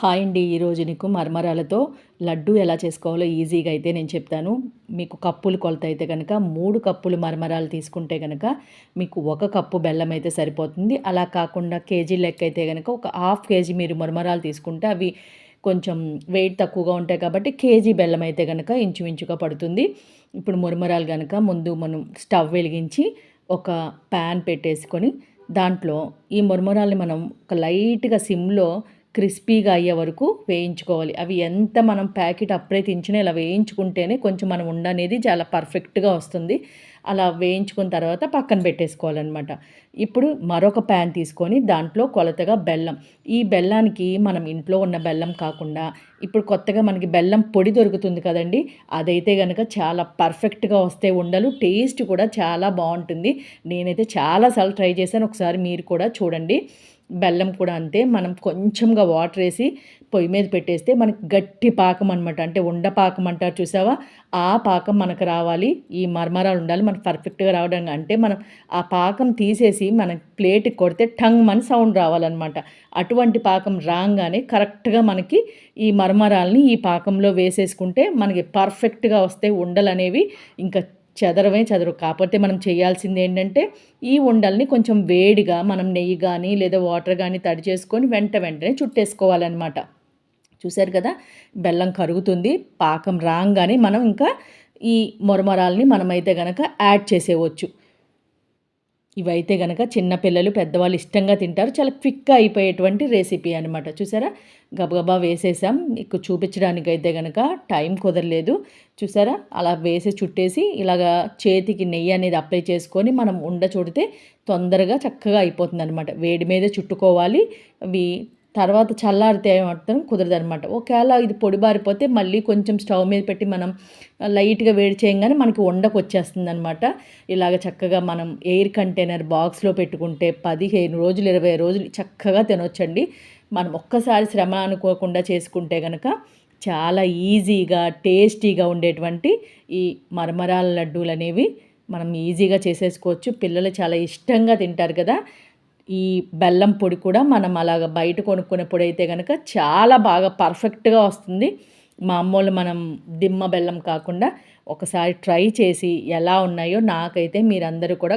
Hi అండి ఈరోజు నీకు మరమరాలతో లడ్డు ఎలా చేసుకోవాలో ఈజీగా అయితే నేను చెప్తాను. మీకు కప్పులు కొలత అయితే కనుక మూడు కప్పులు మరమరాలు తీసుకుంటే కనుక మీకు ఒక కప్పు బెల్లం అయితే సరిపోతుంది. అలా కాకుండా కేజీ లెక్క అయితే కనుక ఒక హాఫ్ కేజీ మీరు మరమరాలు తీసుకుంటే అవి కొంచెం వెయిట్ తక్కువగా ఉంటాయి కాబట్టి కేజీ బెల్లం అయితే కనుక ఇంచుమించుగా పడుతుంది. ఇప్పుడు మురమరాలు కనుక ముందు మనం స్టవ్ వెలిగించి ఒక ప్యాన్ పెట్టేసుకొని దాంట్లో ఈ మురమరాల్ని మనం ఒక లైట్గా సిమ్లో క్రిస్పీగా అయ్యే వరకు వేయించుకోవాలి. అవి ఎంత మనం ప్యాకెట్ అప్పుడే తించినా ఇలా వేయించుకుంటేనే కొంచెం మనం ఉండ అనేది చాలా పర్ఫెక్ట్గా వస్తుంది. అలా వేయించుకున్న తర్వాత పక్కన పెట్టేసుకోవాలన్నమాట. ఇప్పుడు మరొక ప్యాన్ తీసుకొని దాంట్లో కొలతగా బెల్లం. ఈ బెల్లానికి మనం ఇంట్లో ఉన్న బెల్లం కాకుండా ఇప్పుడు కొత్తగా మనకి బెల్లం పొడి దొరుకుతుంది కదండి అదైతే కనుక చాలా పర్ఫెక్ట్గా వస్తే ఉండలు టేస్ట్ కూడా చాలా బాగుంటుంది. నేనైతే చాలాసార్లు ట్రై చేశాను. ఒకసారి మీరు కూడా చూడండి. బెల్లం కూడా అంతే. మనం కొంచెంగా వాటర్ వేసి పొయ్యి మీద పెట్టేస్తే మనకి గట్టి పాకం అనమాట అంటే ఉండ పాకం అంటారు చూసావా? ఆ పాకం మనకు రావాలి. ఈ మర్మరాలు ఉండాలి. మనకు పర్ఫెక్ట్గా రావడం అంటే మనం ఆ పాకం తీసేసి మన ప్లేట్కి కొడితే టంగ్ మన సౌండ్ రావాలన్నమాట. అటువంటి పాకం రాగానే కరెక్ట్గా మనకి ఈ మర్మరాలని ఈ పాకంలో వేసేసుకుంటే మనకి పర్ఫెక్ట్గా వస్తే ఉండలు అనేవి ఇంకా చెదరవే చెదరు. కాకపోతే మనం చేయాల్సింది ఏంటంటే ఈ ఉండల్ని కొంచెం వేడిగా మనం నెయ్యి కానీ లేదా వాటర్ కానీ తడి చేసుకొని వెంట వెంటనే చుట్టేసుకోవాలన్నమాట. చూశారు కదా? బెల్లం కరుగుతుంది పాకం రాగానే మనం ఇంకా ఈ మొరమరాల్ని మనమైతే కనుక యాడ్ చేసేవచ్చు ఇవైతే కనుక చిన్నపిల్లలు పెద్దవాళ్ళు ఇష్టంగా తింటారు. చాలా క్విక్గా అయిపోయేటువంటి రెసిపీ అనమాట చూసారా? గబగబా వేసేసాం. మీకు చూపించడానికి అయితే కనుక టైం కుదరలేదు. చూసారా? అలా వేసి చుట్టేసి ఇలాగా చేతికి నెయ్యి అనేది అప్లై చేసుకొని మనం ఉండ చూడితే తొందరగా చక్కగా అయిపోతుంది అనమాట వేడి మీద చుట్టుకోవాలి. అవి తర్వాత చల్లారితే మాత్రం కుదరదనమాట ఒకవేళ ఇది పొడిబారిపోతే మళ్ళీ కొంచెం స్టవ్ మీద పెట్టి మనం లైట్గా వేడి చేయగానే మనకి వండకు వచ్చేస్తుంది అనమాట ఇలాగ చక్కగా మనం ఎయిర్ కంటైనర్ బాక్స్లో పెట్టుకుంటే పదిహేను రోజులు ఇరవై రోజులు చక్కగా తినొచ్చండి. మనం ఒక్కసారి శ్రమ అనుకోకుండా చేసుకుంటే కనుక చాలా ఈజీగా టేస్టీగా ఉండేటువంటి ఈ మరమరాల లడ్డూలు అనేవి మనం ఈజీగా చేసేసుకోవచ్చు. పిల్లలు చాలా ఇష్టంగా తింటారు కదా. ఈ బెల్లం పొడి కూడా మనం అలాగ బయట కొనుక్కునే పొడి అయితే కనుక చాలా బాగా పర్ఫెక్ట్గా వస్తుంది. మామూలు మనం దిమ్మ బెల్లం కాకుండా ఒకసారి ట్రై చేసి ఎలా ఉన్నాయో నాకైతే మీరందరూ కూడా